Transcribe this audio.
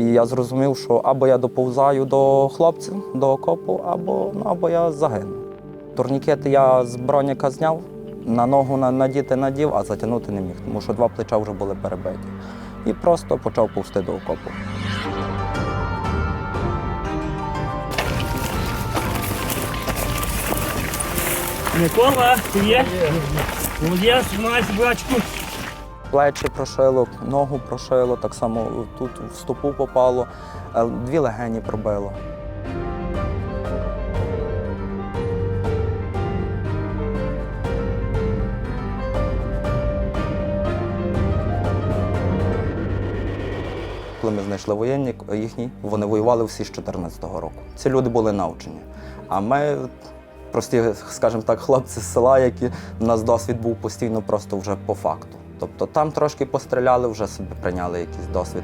І я зрозумів, що або я доповзаю до хлопців, до окопу, або, ну, або я загину. Турнікети я з броніка зняв, на ногу надіти надів, а затягнути не міг, тому що два плеча вже були перебиті. І просто почав повзти до окопу. Микола, ти є? Молодець, тримайся, братчику. Плечі прошило, ногу прошило, так само тут в стопу попало, е, дві легені пробило. Коли ми знайшли воєнні їхні, вони воювали всі з 14-го року. Ці люди були навчені. А ми, прості, скажімо так, хлопці з села, які у нас досвід був постійно просто вже по факту. Тобто там трошки постріляли, вже собі прийняли якийсь досвід.